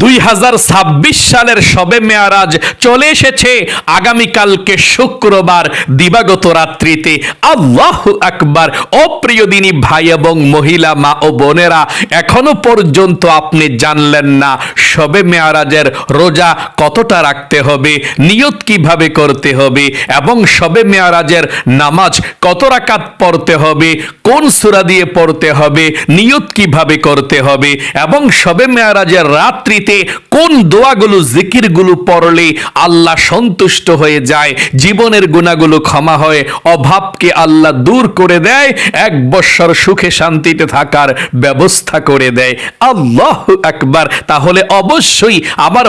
দুই হাজার ছাব্বিশ সালের সবে মেয়ারাজ চলে এসেছে। আগামীকালকে শুক্রবার দিবাগত রাত্রিতে আল্লাহ আকবার। অপ্রিয় দিনী ভাই এবং মহিলা মা ও বোনেরা, এখনও পর্যন্ত আপনি জানলেন না সবে মেয়ারাজের রোজা কতটা রাখতে হবে, নিয়ত কীভাবে করতে হবে এবং সবে মেয়ারাজের নামাজ কত রাকাত পড়তে হবে, কোন সূরা দিয়ে পড়তে হবে, নিয়ত কীভাবে করতে হবে এবং সবে মেয়ারাজের রাত্রিতে কোন দোয়াগুলো, জিকিরগুলো পড়লে আল্লাহ সন্তুষ্ট হয়ে যায়? জীবনের গুণাগুলো ক্ষমা হয়, অভাবকে আল্লাহ দূর করে দেয়, এক বৎসর সুখে শান্তিতে থাকার ব্যবস্থা করে দেয়। আল্লাহ একবার তাহলে অবশ্যই আমার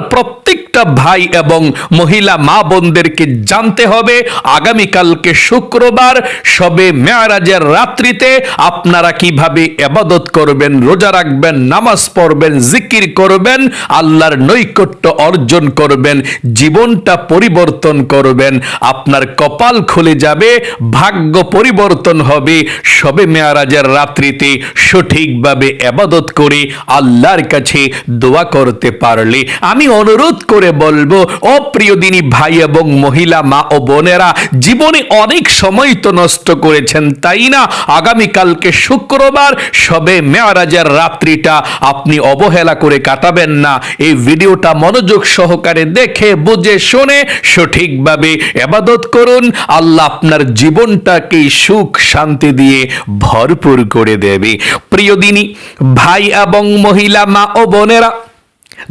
প্রত্যেকটা ভাই এবং মহিলা মা বোনদেরকে জানতে হবে, আগামীকালকে শুক্রবার সবে মেয়ারাজের রাত্রিতে আপনারা কীভাবে এবাদত করবেন, রোজা রাখবেন, নামাজ পড়বেন, জিকির করবেন, আল্লাহর নৈকট্য অর্জন করবেন, জীবনটা পরিবর্তন করবেন। আপনার কপাল খুলে যাবে, ভাগ্য পরিবর্তন হবে। সবে মেয়ারাজের রাত্রিতে সঠিকভাবে এবাদত করে আল্লাহর কাছে দোয়া করতে পারলে। আমি অনুরোধ করে বলব, অপ্রিয় দিনী ভাই এবং মহিলা মা ও বোনেরা, জীবনে অনেক সময় তো নষ্ট করেছেন, তাই না? আগামীকালকে শুক্রবার, সবে মেয়ারাজের রাত্রিটা আপনি অবহেলা করে কাটাবেন না। এই ভিডিওটা মনোযোগ সহকারে দেখে, বুঝে, শুনে সঠিকভাবে এবাদত করুন। আল্লাহ আপনার জীবনটাকে সুখ, শান্তি দিয়ে ভরপুর করে দেবে। প্রিয় দিনী ভাই এবং মহিলা মা ও বোনেরা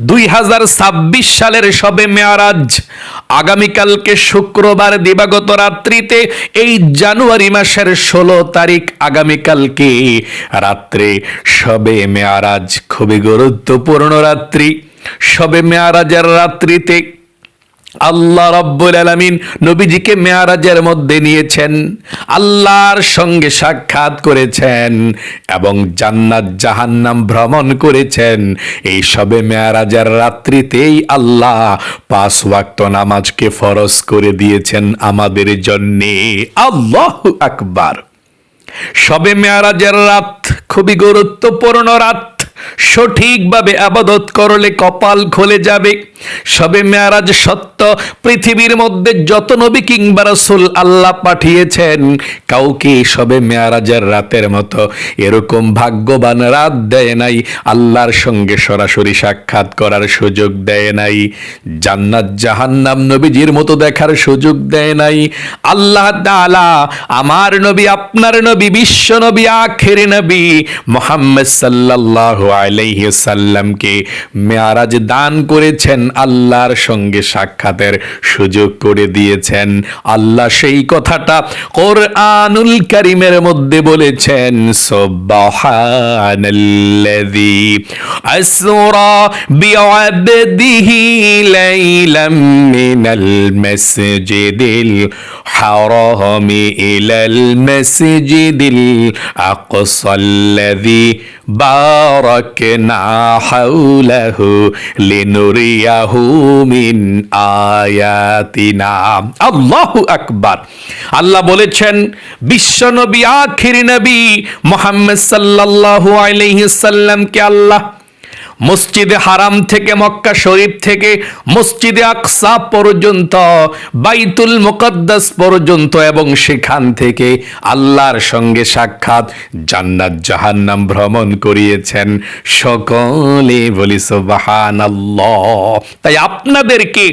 দুই হাজার ছাব্বিশ সালের সবে মেয়ারাজ, আগামীকালকে শুক্রবার দিবাগত রাত্রিতে এই জানুয়ারি মাসের ষোলো তারিখ আগামীকালকে রাত্রে সবে মেয়ারাজ, খুবই গুরুত্বপূর্ণ রাত্রি। সবে মেয়ারাজের রাত্রিতে আল্লাহ রব্বুল আলামিন নবীজিকে মেয়ারাজের মধ্যে নিয়েছেন, আল্লাহর সঙ্গে সাক্ষাৎ করেছেন এবং জান্নাত জাহান্নাম ভ্রমণ করেছেন। এই সবে মেয়ারাজের রাত্রিতেই আল্লাহ পাঁচ ওয়াক্ত নামাজকে ফরজ করে দিয়েছেন আমাদের জন্যে। আল্লাহ আকবার। সবে মেয়ারাজের রাত খুবই গুরুত্বপূর্ণ রাত। সঠিকভাবে আবাদত করলে কপাল খুলে যাবে। সবে মেয়ারাজ সত্য, পৃথিবীর মধ্যে যত নবী কিংবা রাসূল আল্লাহ পাঠিয়েছেন, কাউকে সবে মেয়ারাজের রাতের মতো এরকম ভাগ্যবান রাত দেয় নাই, আল্লাহর সঙ্গে সরাসরি সাক্ষাৎ করার সুযোগ দেয় নাই। জান্নাত জাহান্নাম নবীজির মতো দেখার সুযোগ দেয় নাই। আল্লাহ তাআলা আমার নবী, আপনার নবী, বিশ্ব নবী, আখের নবী মোহাম্মদ সাল্লাল্লাহু আলাইহি সাল্লামকে মেয়ারাজ দান করেছেন, আল্লাহর সঙ্গে সাক্ষাতের সুযোগ করে দিয়েছেন। আল্লাহ সেই কথাটা কোরআনুল কারিমের মধ্যে বলেছেন, সুবহানাল্লাযী আসরা বিআবদিহি লাইলাম মিনাল মাসজিদিল হারামি ইলাল মাসজিদিল আকসাল্লাযী বারাকনা হাওলাহু লিনুরিয়াহু মিন আয়াতিনা। আল্লাহু আকবার। আল্লাহ বলেছেন বিশ্বনবী আখির নবী মোহাম্মদ সাল্লাল্লাহু আলাইহি সাল্লামকে আল্লাহ মসজিদে হারাম থেকে মক্কা শরীফ থেকে মসজিদে আকসা পর্যন্ত, বাইতুল মুকদ্দাস পর্যন্ত এবং সেখান থেকে আল্লাহর সঙ্গে সাক্ষাৎ জান্নাত জাহান্নাম ভ্রমণ করিয়েছেন সকলে বলি সুবহানাল্লাহ। তাই আপনাদেরকে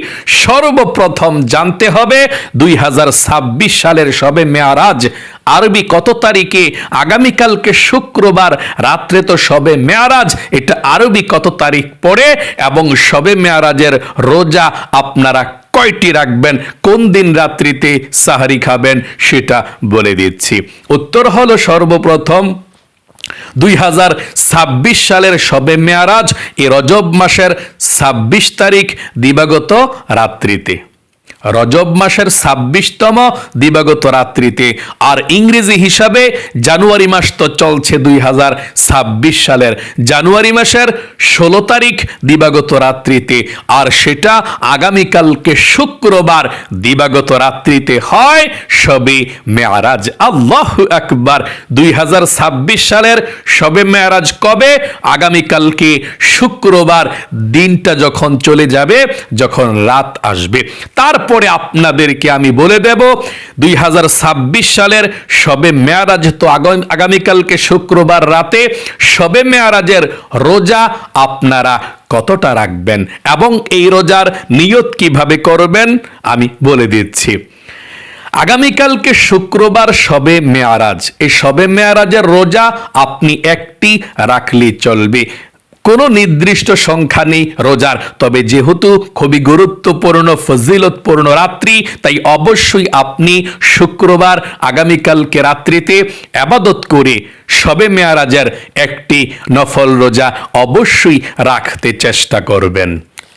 সর্বপ্রথম জানতে হবে, দুই হাজার ছাব্বিশ সালের সবে মেয়ারাজ আরবি কত তারিখে? আগামীকালকে শুক্রবার, রাত্রে তো সবে মেয়ারাজ, এটা আরবি কত তারিখ পড়ে এবং সবে মেয়ারাজের রোজা আপনারা কয়টি রাখবেন? কোন দিন রাত্রিতে সাহারি খাবেন? সেটা বলে দিচ্ছি। উত্তর হলো সর্বপ্রথম, দুই হাজার ছাব্বিশ সালের সবে মেয়ারাজ, এ রজব মাসের ছাব্বিশ তারিখ দিবাগত রাত্রিতে। রজব মাসের ছাব্বিশতম দিবাগত রাত্রিতে। আর ইংরেজি হিসাবে জানুয়ারি মাস তো চলছে দুই হাজার ছাব্বিশ সালের। জানুয়ারি মাসের ষোলো তারিখ দিবাগত রাত্রিতে। আর সেটা আগামীকালকে শুক্রবার দিবাগত রাত্রিতে হয় সবে মেয়ারাজ। আল্লাহ আকবার, দুই হাজার ছাব্বিশ সালের সবে মেয়ারাজ কবে? আগামীকালকে শুক্রবার। দিনটা যখন চলে যাবে, যখন রাত আসবে। তারপরে আপনাদেরকে আমি বলে দেব, দুই হাজার ছাব্বিশ সালের সবে মেয়ারাজ তো আগামীকালকে শুক্রবার রাতে সবে মেয়ারাজের রোজা আপনারা কতটা রাখবেন এবং এই রোজার নিয়ত কীভাবে করবেন আমি বলে দিচ্ছি। আগামীকালকে শুক্রবার সবে মেয়ারাজ, এই সবে মেয়ারাজের রোজা আপনি একটি রাখলে চলবে। কোনো নির্দিষ্ট সংখ্যা নেই রোজার। তবে যেহেতু খুবই গুরুত্বপূর্ণ, ফজিলতপূর্ণ রাত্রি, তাই অবশ্যই আপনি শুক্রবার আগামীকালকে রাত্রিতে আবাদত করে সবে মেয়ারাজের একটি নফল রোজা অবশ্যই রাখতে চেষ্টা করবেন।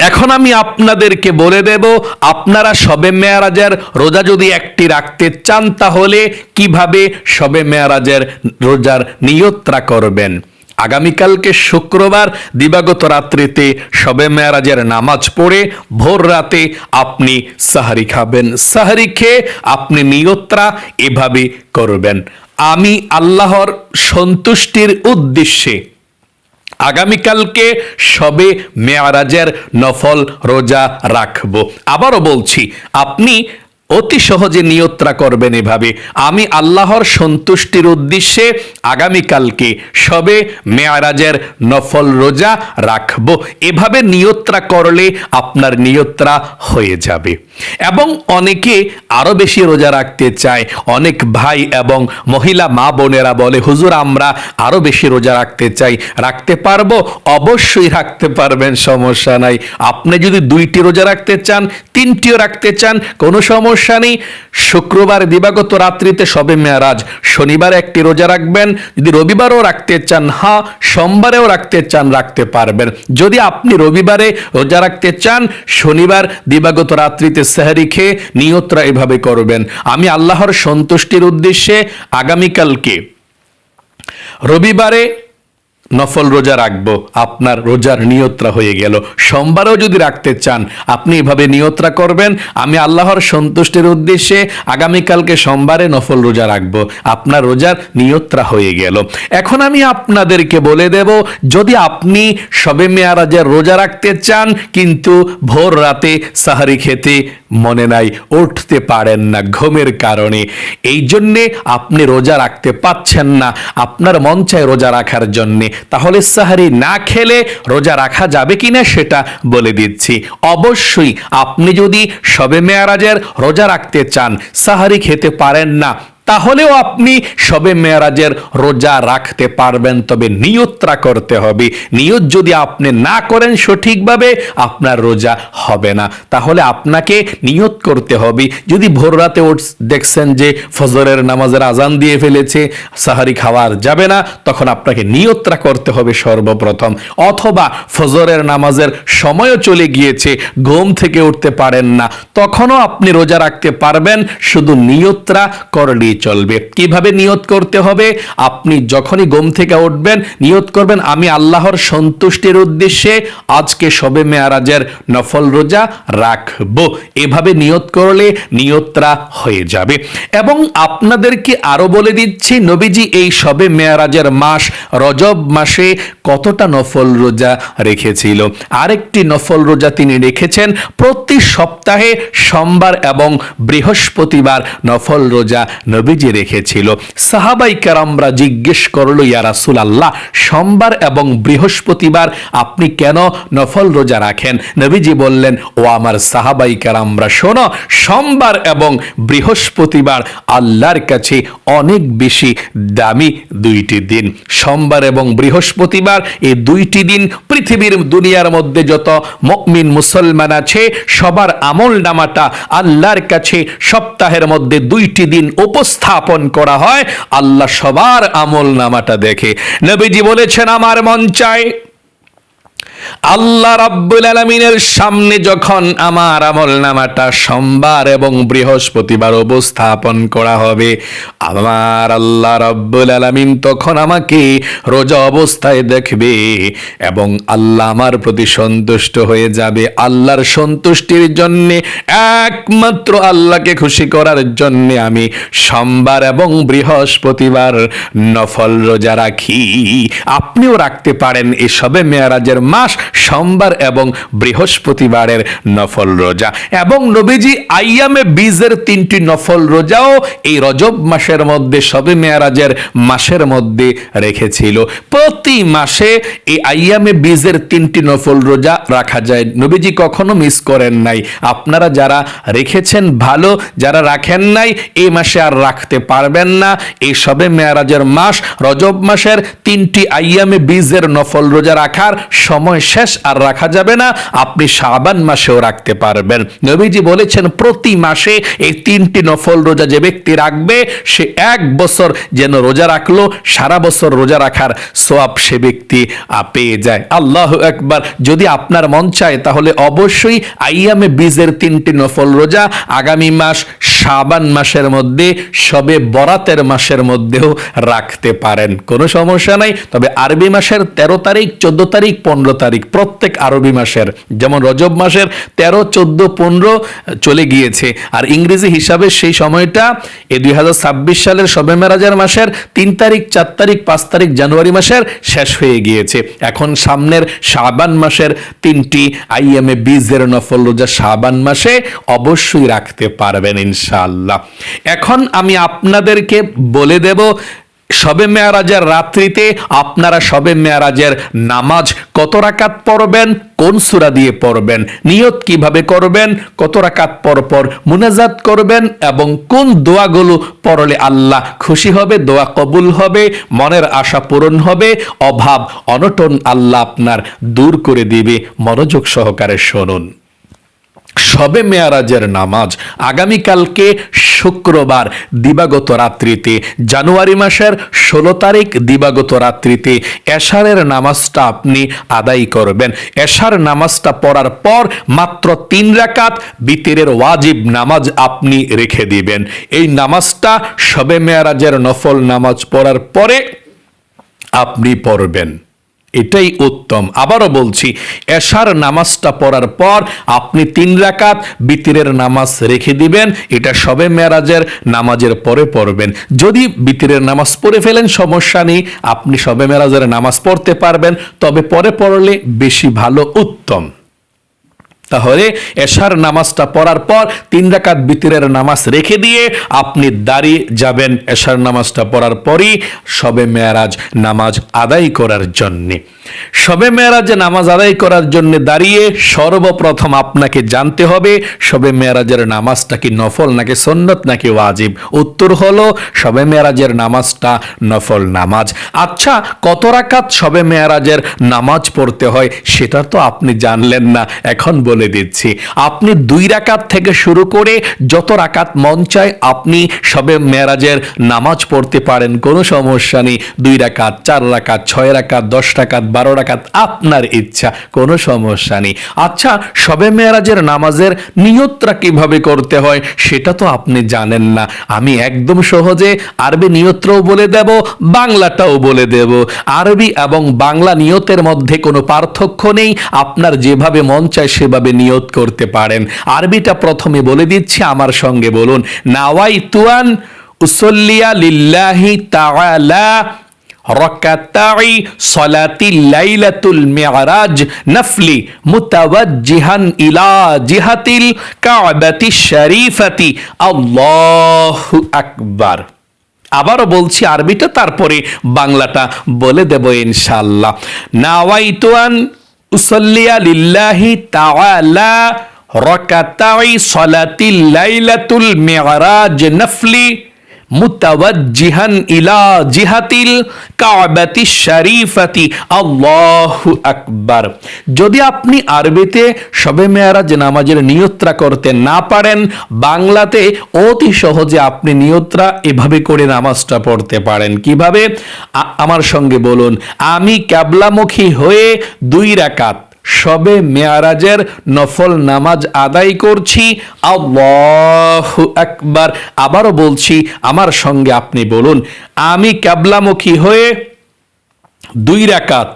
এখন আমি আপনাদেরকে বলে দেব, আপনারা সবে মেয়ারাজের রোজা যদি একটি রাখতে চান, তাহলে কীভাবে সবে মেয়ারাজের রোজার নিয়ত্রা করবেন? আগামীকালকে শুক্রবার দিবাগত রাত্রিতে সবে মেয়ারাজের নামাজ পড়ে ভোর রাতে আপনি সাহারি খাবেন। সাহারি খেয়ে আপনি নিয়ত্রা এভাবে করবেন। আমি আল্লাহর সন্তুষ্টির উদ্দেশ্যে আগামীকালকে সবে মেয়ারাজের নফল রোজা রাখব। আবারও বলছি, আপনি অতি সহজে নিয়ত্রা করবেন এভাবে। আমি আল্লাহর সন্তুষ্টির উদ্দেশ্যে আগামীকালকে সবে মেয়ারাজের নফল রোজা রাখব। এভাবে নিয়ত্রা করলে আপনার নিয়ত্রা হয়ে যাবে। এবং অনেকে আরও বেশি রোজা রাখতে চায়। অনেক ভাই এবং মহিলা মা বোনেরা বলে, হুজুর, আমরা আরও বেশি রোজা রাখতে চাই। রাখতে পারব? অবশ্যই রাখতে পারবেন, সমস্যা নাই। আপনি যদি দুইটি রোজা রাখতে চান, তিনটিও রাখতে চান, কোনো সমস্যা নেই। শুক্রবার দিবাগত রাত্রিতে সবে মেয়ারাজ। শনিবার একটি রোজা রাখবেন, যদি রবিবারও রাখতে চান হ্যাঁ সোমবারেও রাখতে চান, রাখতে পারবেন। যদি আপনি রবিবারে রোজা রাখতে চান, শনিবার দিবাগত রাত্রিতে সেহারি খেয়ে নিয়ত্রা এভাবে করবেন। আমি আল্লাহর সন্তুষ্টির উদ্দেশ্যে আগামীকালকে রবিবারে নফল রোজা রাখব। আপনার রোজার নিয়ত্রা হয়ে গেল। সোমবারেও যদি রাখতে চান, আপনি এভাবে নিয়ত্রা করবেন। আমি আল্লাহর সন্তুষ্টির উদ্দেশ্যে আগামীকালকে সোমবারে নফল রোজা রাখব। আপনার রোজার নিয়ত্রা হয়ে গেল। এখন আমি আপনাদেরকে বলে দেব, যদি আপনি সবে মেয়ারাজের রোজা রাখতে চান, কিন্তু ভোর রাতে সাহারি খেতে মনে নাই, উঠতে পারেন না ঘুমের কারণে। এই জন্যে আপনি রোজা রাখতে পাচ্ছেন না, আপনার মন চায় রোজা রাখার জন্যে। তাহলে সাহারি না খেলে রোজা রাখা যাবে কি না সেটা বলে দিচ্ছি। অবশ্যই আপনি যদি সবে মেয়ারাজের রোজা রাখতে চান, সাহারি খেতে পারেন না। তাহলেও আপনি সবে মেয়ারাজের রোজা রাখতে পারবেন, তবে নিয়ত্রা করতে হবে। নিয়ত যদি আপনি না করেন সঠিকভাবে, আপনার রোজা হবে না। তাহলে আপনাকে নিয়ত করতে হবে। যদি ভোর রাতে দেখছেন যে ফজরের নামাজের আজান দিয়ে ফেলেছে, সাহারি খাওয়ার যাবে না, তখন আপনাকে নিয়ত্রা করতে হবে সর্বপ্রথম। অথবা ফজরের নামাজের সময়ও চলে গিয়েছে, ঘুম থেকে উঠতে পারেন না, তখনও আপনি রোজা রাখতে পারবেন। শুধু নিয়ত্রা করলেই চলবে। কীভাবে নিয়ত করতে হবে? আপনি যখনই ঘুম থেকে উঠবেন, নিয়ত করবেন, আমি আল্লাহর সন্তুষ্টির উদ্দেশ্যে আজকে সবে মেয়ারাজের নফল রোজা রাখব। এভাবে নিয়ত করলে নিয়তরা হয়ে যাবে। এবং আপনাদেরকে আরও বলে দিচ্ছি, নবীজি এই সবে মেয়ারাজের মাস, রজব মাসে কতটা নফল রোজা রেখেছিল? আরেকটি নফল রোজা তিনি রেখেছেন, প্রতি সপ্তাহে সোমবার এবং বৃহস্পতিবার নফল রোজা নবীজি রেখেছিল। সাহাবাই কারামরা জিজ্ঞেস করল, ইয়া রাসুল আল্লাহ সোমবার এবং বৃহস্পতিবার আপনি কেন নফল রোজা রাখেন? নবীজি বললেন, ও আমার সাহাবাই কারামরা, শোনো, সোমবার এবং বৃহস্পতিবার আল্লাহর কাছে অনেক বেশি দামি দুইটি দিন। সোমবার এবং বৃহস্পতিবার এই দুইটি দিন পৃথিবীর দুনিয়ার মধ্যে যত মকমিন মুসলমান আছে, সবার আমল নামাটা আল্লাহর কাছে সপ্তাহের মধ্যে দুইটি দিন উপস্থাপন করা হয়। আল্লাহ সবার আমল নামাটা দেখে। নবীজি বলেছেন, আমার মন চায় আল্লাহ রাব্বুল আলমিনের সামনে যখন আমার আমল নামাটা সোমবার এবং বৃহস্পতিবার উপস্থাপন করা হবে, আমার আল্লাহ রাব্বুল আলমিন তখন আমাকে রোজা অবস্থায় দেখবে এবং আল্লাহ আমার প্রতি সন্তুষ্ট হয়ে যাবে। আল্লাহর সন্তুষ্টির জন্যে, একমাত্র আল্লাহকে খুশি করার জন্যে আমি সোমবার এবং বৃহস্পতিবার নফল রোজা রাখি। আপনিও রাখতে পারেন এই সবে মেয়ারাজের মাস সোমবার এবং বৃহস্পতিবারের নফল রোজা। এবং নবীজি আইয়ামে বীজের তিনটি নফল রোজাও এই রজব মাসের মধ্যে, সবে মেয়ারাজের মাসের মধ্যে রেখেছিল। প্রতি মাসে এই আইয়ামে বীজের তিনটি নফল রোজা রাখা যায়। নবীজি কখনো মিস করেন নাই। আপনারা যারা রেখেছেন ভালো, যারা রাখেন নাই এই মাসে আর রাখতে পারবেন না। এই সবে মেয়ারাজের মাস, রজব মাসের তিনটি আইয়ামে বীজের নফল রোজা রাখার সময় শেষ আর রাখা যাবে না। আপনি শাবান মাসেও রাখতে পারবেন। নবীজি বলেছেন, প্রতি মাসে এই তিনটি নফল রোজা যে ব্যক্তি রাখবে, সে এক বছর যেন রোজা রাখল, সারা বছর রোজা রাখার সোয়াব সে ব্যক্তি পেয়ে যায়। আল্লাহ একবার যদি আপনার মন চায়, তাহলে অবশ্যই আইয়ামে বীজের তিনটি নফল রোজা আগামী মাস শাবান মাসের মধ্যে, সবে বরাতের মাসের মধ্যেও রাখতে পারেন। কোনো সমস্যা নাই, তবে আরবি মাসের তেরো তারিখ, চোদ্দ তারিখ, পনেরো তারিখ, প্রত্যেক আরবি মাসের। যেমন রজব মাসের তেরো, চোদ্দ, পনেরো চলে গিয়েছে। আর ইংরেজি হিসাবে সেই সময়টা, এ দুই হাজার ছাব্বিশ সালের সবে মেরাজার মাসের তিন তারিখ, চার তারিখ, পাঁচ তারিখ জানুয়ারি মাসের শেষ হয়ে গিয়েছে। এখন সামনের শাবান মাসের তিনটি আইএমএ বীজের নফল রোজা শাবান মাসে অবশ্যই রাখতে পারবেন ইনশাআল্লাহ। এখন আমি আপনাদেরকে বলে দেব সবে মেয়ারাজের রাত্রিতে আপনারা সবে মেয়ারাজের নামাজ কত রাকাত পড়বেন, কোন সূরা দিয়ে পড়বেন, নিয়ত কীভাবে করবেন, কত রাকাত পর পর মুনাজাত করবেন এবং কোন দোয়াগুলো পড়লে আল্লাহ খুশি হবে, দোয়া কবুল হবে, মনের আশা পূরণ হবে, অভাব, অনটন আল্লাহ আপনার দূর করে দিবে। মনোযোগ সহকারে শুনুন। সবে মেয়ারাজের নামাজ। আগামীকালকে শুক্রবার দিবাগত রাত্রিতে, জানুয়ারি মাসের ষোলো তারিখ দিবাগত রাত্রিতে এশারের নামাজটা আপনি আদায় করবেন। এশার নামাজটা পড়ার পর মাত্র তিন রাকাত বিতিরের ওয়াজিব নামাজ আপনি রেখে দিবেন। এই নামাজটা সবে মেয়ারাজের নফল নামাজ পড়ার পরে আপনি পড়বেন। এটাই উত্তম। আবারও বলছি, এশার নামাজটা পড়ার পর আপনি তিন রাকাত বিতিরের নামাজ রেখে দিবেন, এটা সবে মেরাজের নামাজের পরে পড়বেন। যদি বিতিরের নামাজ পড়ে ফেলেন, সমস্যা নেই, আপনি সবে মেরাজের নামাজ পড়তে পারবেন, তবে পরে পড়লে বেশি ভালো, উত্তম। তাহলে এশার নামাজটা পড়ার পর তিন রাকাত বিতিরের নামাজ রেখে দিয়ে আপনি দাঁড়িয়ে যাবেন। এশার নামাজটা পড়ার পরই সবে মেয়ারাজ নামাজ আদায় করার জন্যে। সবে মেয়ারাজে নামাজ আদায় করার জন্য দাঁড়িয়ে সর্বপ্রথম আপনাকে জানতে হবে, সবে মেয়ারাজের নামাজটা কি নফল নাকি সন্নত নাকি ওয়াজিব? উত্তর হলো, সবে মেয়ারাজের নামাজটা নফল নামাজ। আচ্ছা কত রাকাত সবে মেয়ারাজের নামাজ পড়তে হয় সেটা তো আপনি জানলেন না, এখন বলে দিচ্ছি। আপনি দুই রাকাত থেকে শুরু করে যত রাকাত মন চায় আপনি সবে মেয়ারাজের নামাজ পড়তে পারেন, কোনো সমস্যা নেই। দুই রাকাত, চার রাকাত, ছয় রাকাত, দশ রাকাত বারো রাকাত আপনার ইচ্ছা, কোনো সমস্যা নেই। আচ্ছা সবে মেয়ারাজের নামাজের নিয়তটা কীভাবে করতে হয় সেটা তো আপনি জানেন না। আমি একদম সহজে আরবি নিয়ত্রও বলে দেব, বাংলাটাও বলে দেব। আরবি এবং বাংলা নিয়তের মধ্যে কোনো পার্থক্য নেই, আপনার যেভাবে মন চায় সেভাবে নিয়ত করতে পারেন। আরবিটা প্রথমে বলে দিচ্ছি, আমার সঙ্গে বলুন। নাওয়াই তুয়ান উসল্লিয়া লিল্লাহি তাআলা রকাতাই সলাতি লাইলাতুল মিরাজ নফলি মুতাওয়াজ্জিহান ইলা জিহাতিল কাবাতি শরীফাতি। আল্লাহু আকবার। আবারও বলছি আরবিটা তারপরে বাংলাটা বলে দেব ইনশাআল্লাহ। নাওয়াইতুয়ান উসল্লিয়া লিল্লাহি তাআলা রকাতাই সলাতি লাইলাতুল মিরাজ নফলি মুতাওয়াজ্জিহান ইলা জিহাতিল কাবাতি শরীফাতি। আল্লাহু আকবার। যদি আপনি আরবিতে শবে মেয়ারাজ নামাজের নিয়ত্রা করতে না পারেন, বাংলাতে অতি সহজে আপনি নিয়ত্রা এভাবে করে নামাজটা পড়তে পারেন। কীভাবে? আমার সঙ্গে বলুন, আমি ক্যাবলামুখী হয়ে দুই রাকাত সবে মেয়ারাজের নফল নামাজ আদায় করছি। একবার আবারও বলছি, আমার সঙ্গে আপনি বলুন, আমি ক্যাবলামুখী হয়ে দুই রাকাত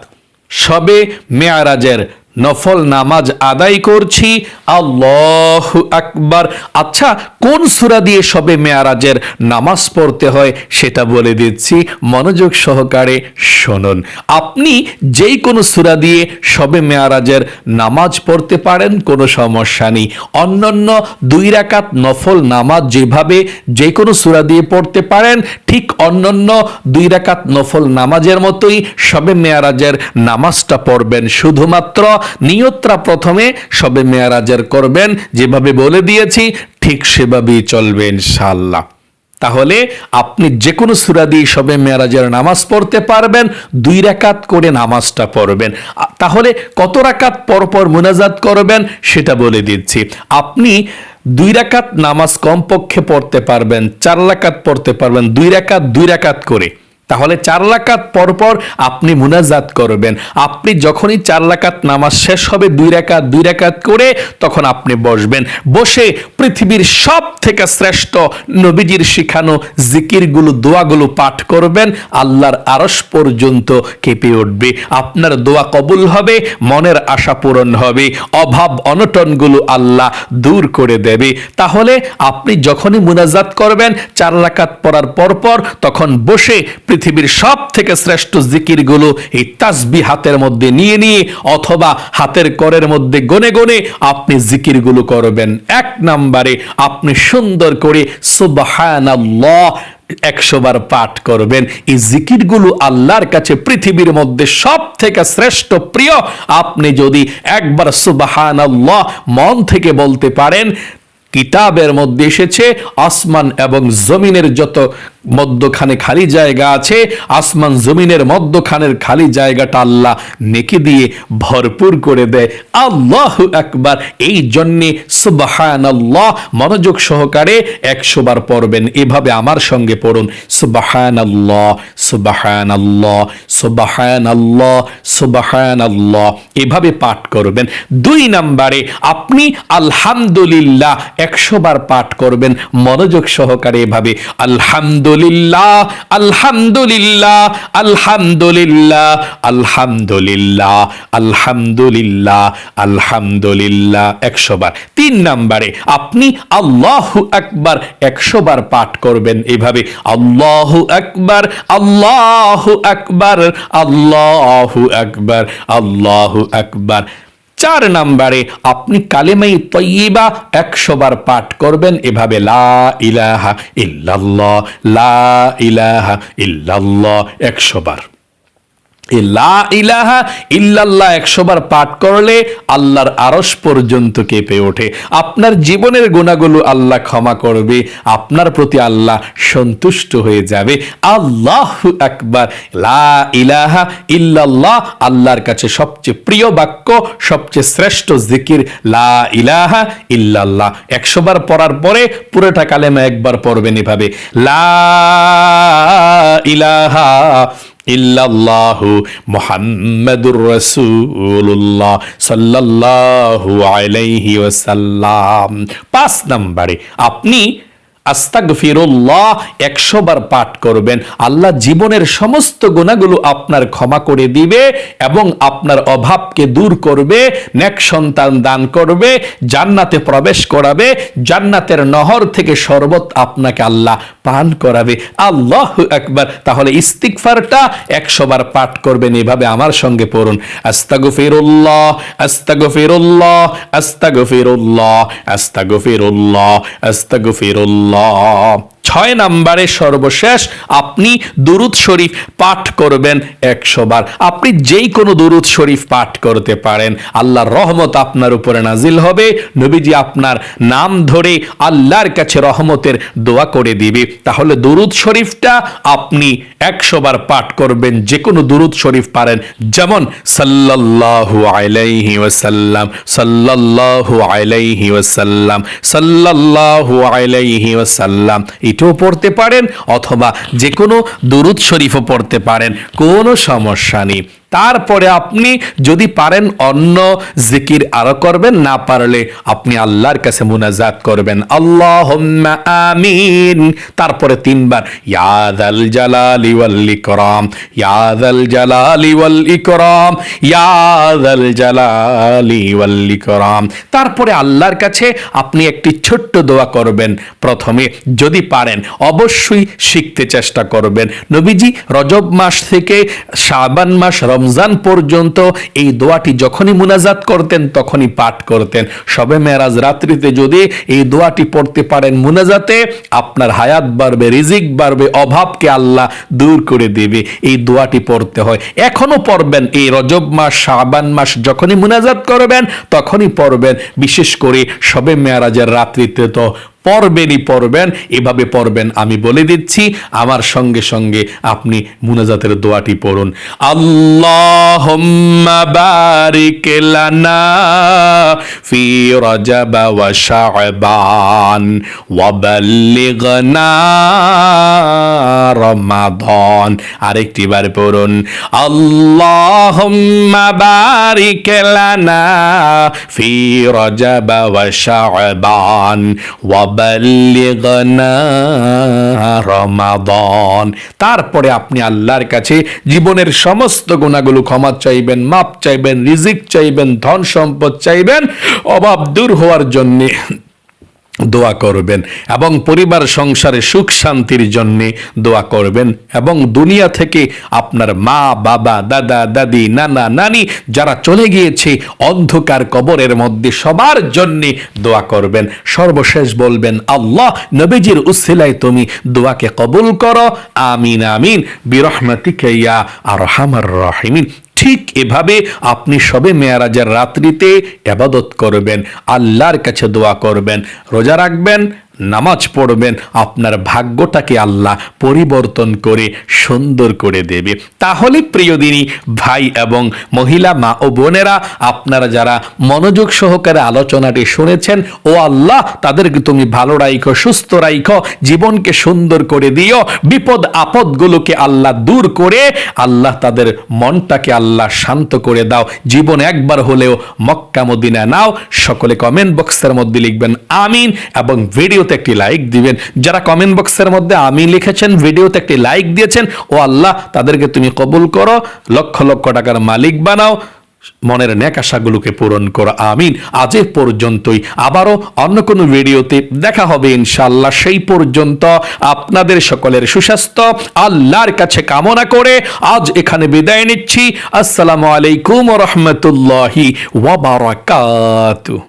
সবে মেয়ারাজের নফল নামাজ আদায় করছি, আল্লাহ আকবার। আচ্ছা কোন সুরা দিয়ে সবে মেয়ারাজের নামাজ পড়তে হয় সেটা বলে দিচ্ছি, মনোযোগ সহকারে শুনুন। আপনি যেই কোনো সুরা দিয়ে সবে মেয়ারাজের নামাজ পড়তে পারেন, কোনো সমস্যা নেই। অন্যান্য দুই রাকাত নফল নামাজ যেভাবে যে কোনো সুরা দিয়ে পড়তে পারেন, ঠিক অন্যান্য দুই রাকাত নফল নামাজের মতোই সবে মেয়ারাজের নামাজটা পড়বেন। শুধুমাত্র নিয়তরা প্রথমে, সবে মেয়ারাজের করবেন, যেভাবে বলে দিয়েছি, ঠিক সেভাবেই চলবে ইনশাআল্লাহ। তাহলে আপনি যে কোনো সুরা দিয়ে সবে মেয়ারাজের নামাজ পড়তে পারবেন, দুই রাকাত করে নামাজটা পড়বেন। তাহলে কত রাকাত পরপর মোনাজাত করবেন, সেটা বলে দিচ্ছি। আপনি দুই রাকাত নামাজ কমপক্ষে পড়তে পারবেন, চার রাকাত পড়তে পারবেন, দুই রাকাত দুই রাকাত করে। তাহলে চার লাকাত পরপর আপনি মুনাজাত করবেন। আপনি যখনই চার লাকাত নামাজ শেষ হবে, দুই রাকাত দুই রাকাত করে তখন আপনি বসবেন। বসে পৃথিবীর সব থেকে শ্রেষ্ঠ নবীজির শিখানো জিকিরগুলো, দোয়াগুলো পাঠ করবেন। আল্লাহর আরস পর্যন্ত কেঁপে উঠবে। আপনার দোয়া কবুল হবে, মনের আশা পূরণ হবে। অভাব অনটনগুলো আল্লাহ দূর করে দেবে। তাহলে আপনি যখনই মুনাজাত করবেন, চার রাকাত পড়ার পরপর তখন বসে পৃথিবীর সব থেকে শ্রেষ্ঠ জিকিরগুলো এই তাসবি হাতের মধ্যে নিয়ে নিয়ে অথবা হাতের করের মধ্যে গনে গনে আপনি জিকিরগুলো করবেন। এক নাম্বারে আপনি সুন্দর করে সুবহানাল্লাহ একশো বার পাঠ করবেন। এই জিকিরগুলো আল্লাহর কাছে পৃথিবীর মধ্যে সব থেকে শ্রেষ্ঠ প্রিয়। আপনি যদি একবার সুবাহান মন থেকে বলতে পারেন, কিতাবের মধ্যে এসেছে, আসমান এবং জমিনের যত মধ্যখানে খালি জায়গা আছে, আসমান জমিনের মধ্যখানের খালি জায়গাটা আল্লাহ নেকি দিয়ে ভরপুর করে দেয়। আল্লাহ একবার এই জন্যে সুবাহান আল্লাহ মনোযোগ সহকারে একশো বার পড়বেন। এভাবে আমার সঙ্গে পড়ুন। সুবাহান আল্লাহ সুবাহান আল্লাহ সুবাহান আল্লাহ সুবাহান আল্লাহ এভাবে পাঠ করবেন। দুই নাম্বারে আপনি আলহামদুলিল্লাহ একশো বার পাঠ করবেন। মনোযোগ সহকারে এভাবে আলহামদুলিল্লাহ আলহামদুলিল্লাহ আলহামদুলিল্লাহ আলহামদুলিল্লাহ আলহামদুলিল্লাহ আলহামদুলিল্লাহ, একশো বার। তিন নাম্বারে, আপনি আল্লাহ আকবার একশো বার পাঠ করবেন এভাবে, আল্লাহ আকবার আল্লাহ আকবার আল্লাহ আকবার আল্লাহ আকবার চার নাম্বারে, আপনি কালেমাই তৈবা একশো বার পাঠ করবেন, এভাবে লা ইলাহা ইল্লাল্লাহ, লা ইলাহা ইল্লাল্লাহ একশো বার। লা ইলাহা ইল্লাল্লাহ একশো বার পাঠ করলে আল্লাহর আরস পর্যন্ত কেঁপে ওঠে। আপনার জীবনের গুণাগুলো আল্লাহ ক্ষমা করবে, আপনার প্রতি আল্লাহ সন্তুষ্ট হয়ে যাবে। আল্লাহ লা ইলাহা ইল্লাল্লাহ, আল্লাহর কাছে সবচেয়ে প্রিয় বাক্য, সবচেয়ে শ্রেষ্ঠ জিকির, লা ইলাহা ইল্লাল্লাহ। একশো বার পড়ার পরে পুরোটা কালেমা একবার পড়বেন এভাবে। লা ইলাহা ইল্লাল্লাহু মুহাম্মাদুর রাসূলুল্লাহ সাল্লাল্লাহু আলাইহি ওয়াসাল্লাম পাঁচ নম্বরে আপনি আস্তাগফিরুল্লাহ একশো বার পাঠ করবেন। আল্লাহ জীবনের সমস্ত গুণাগুলো আপনার ক্ষমা করে দিবে এবং আপনার অভাবকে দূর করবে, নেক সন্তান দান করবে, জান্নাতে প্রবেশ করাবে, জান্নাতের নহর থেকে শরবত আপনাকে আল্লাহ পান করাবে। আল্লাহ একবার তাহলে ইস্তিকফারটা একশো বার পাঠ করবেন, এভাবে আমার সঙ্গে পড়ুন। আস্তাগফিরুল্লাহ আস্তাগফিরুল্লাহ আস্তাগফিরুল্লাহ আস্তাগফিরুল্লাহ। আস্তাগফিরুল্লাহ ছয় নাম্বারে সর্বশেষ আপনি দুরুদ শরীফ পাঠ করবেন একশো বার। আপনি যেই কোনো দুরুদ শরীফ পাঠ করতে পারেন। আল্লাহর রহমত আপনার উপরে নাজিল হবে। নবীজি আপনার নাম ধরে আল্লাহর কাছে রহমতের দোয়া করে দিবে। তাহলে দুরুদ শরীফটা আপনি একশো বার পাঠ করবেন। যে কোনো দুরুদ শরীফ পারেন। যেমন, সাল্লাল্লাহু আলাইহি ওয়াসাল্লাম, সাল্লাল্লাহু আলাইহি ওয়াসাল্লাম, সাল্লাল্লাহু আলাইহি ওয়াসাল্লাম। এটাও পড়তে পারেন অথবা যে কোনো দুরুদ শরীফও পড়তে পারেন কোনো সমস্যা নেই। তারপরে আপনি যদি পারেন অন্য জিকির আরও করবেন, না পারলে আপনি আল্লাহর কাছে মুনাজাত করবেন। আল্লাহ আমিন। তারপরে তিনবার ইয়াদাল জালালি ওয়াল ইকরাম ইয়াদাল জালালি ওয়াল ইকরাম ইয়াদাল জালালি ওয়াল তারপরে আল্লাহর কাছে আপনি একটি ছোট্ট দোয়া করবেন। প্রথমে যদি পারেন, অবশ্যই শিখতে চেষ্টা করবেন। নবীজি, রজব মাস থেকে শাবান মাস রমজান পর্যন্ত এই দোয়াটি যখনই মুনাজাত করতেন, তখনই পাঠ করতেন। সবে মেরাজ রাত্রিতে যদি এই দোয়াটি পড়তে পারেন মুনাজাতে, আপনার হায়াত বাড়বে, রিজিক বাড়বে, অভাবকে আল্লাহ দূর করে দেবে। এই দোয়াটি পড়তে হয়। এখনও পড়বেন এই রজব মাস, শাবান মাস যখনই মুনাজাত করবেন, তখনই পড়বেন। বিশেষ করে সবে মেয়ারাজের রাত্রিতে তো পড়বেনই পড়বেন, এভাবে পড়বেন আমি বলে দিচ্ছি। আমার সঙ্গে সঙ্গে আপনি মুনাজাতের দোয়াটি পড়ুন। আল্লাহ বারিক লানা ফি রজব ওয়া শাবান ওয়া বাল্লিগনা রমাদান। আরেকটি বার পড়ুন। আল্লাহ বারিক লানা ফি রজব ওয়া শাবান রমাদান তারপরে আপনি আল্লাহর কাছে জীবনের সমস্ত গুণাগুলো ক্ষমা চাইবেন, মাপ চাইবেন, রিজিক চাইবেন, ধন সম্পদ চাইবেন, অভাব দূর হওয়ার জন্যে দোয়া করবেন এবং পরিবার সংসারে সুখ শান্তির জন্য দোয়া করবেন এবং দুনিয়া থেকে আপনার মা, বাবা, দাদা, দাদি, নানা, নানি যারা চলে গিয়েছে অন্ধকার কবরের মধ্যে সবার জন্য দোয়া করবেন। সর্বশেষ বলবেন, আল্লাহ নবীজির উসিলায় তুমি দোয়াকে কবুল করো। আমিন আমিন। বিরহমাতিকে ইয়া আর হামার রহিমিন। ঠিক এভাবে আপনি সবে মেয়ারাজের রাত্রিতে আবাদত করবেন আল্লাহর কাছে দোয়া করবেন রোজা রাখবেন নামাজ পড়বেন, আপনার ভাগ্যটাকে আল্লাহ পরিবর্তন করে সুন্দর করে দেবে। তাহলে প্রিয় দিনী, ভাই এবং মহিলা, মা ও বোনেরা, আপনারা যারা মনোযোগ সহকারে আলোচনাটি শুনেছেন, ও আল্লাহ, তাদেরকে তুমি ভালো রাইখো, সুস্থ রাইখো, জীবনকে সুন্দর করে দিও, বিপদ আপদগুলোকে আল্লাহ দূর করে, আল্লাহ তাদের মনটাকে আল্লাহ শান্ত করে দাও। জীবন একবার হলেও মক্কা মদিনা নাও, সকলে কমেন্ট বক্সের মধ্যে লিখবেন, আমিন, এবং ভিডিওতে একটি লাইক দিবেন। যারা কমেন্ট বক্সের মধ্যে আমিন লিখেছেন, ভিডিওতে একটি লাইক দিয়েছেন, ও আল্লাহ, তাদেরকে তুমি কবুল করো, লক্ষ লক্ষ টাকার মালিক বানাও, মনের ন্যাক আশাগুলোকে পূরণ করো, আমিন। আজ পর্যন্তই। আবারও অন্য কোনো ভিডিওতে দেখা হবে ইনশাল্লাহ সেই পর্যন্ত আপনাদের সকলের সুস্বাস্থ্য, আল্লাহর কাছে কামনা করে আজ এখানে বিদায় নিচ্ছি। আসসালামু আলাইকুম রহমতুল্লাহি ওয়াবারাকাতু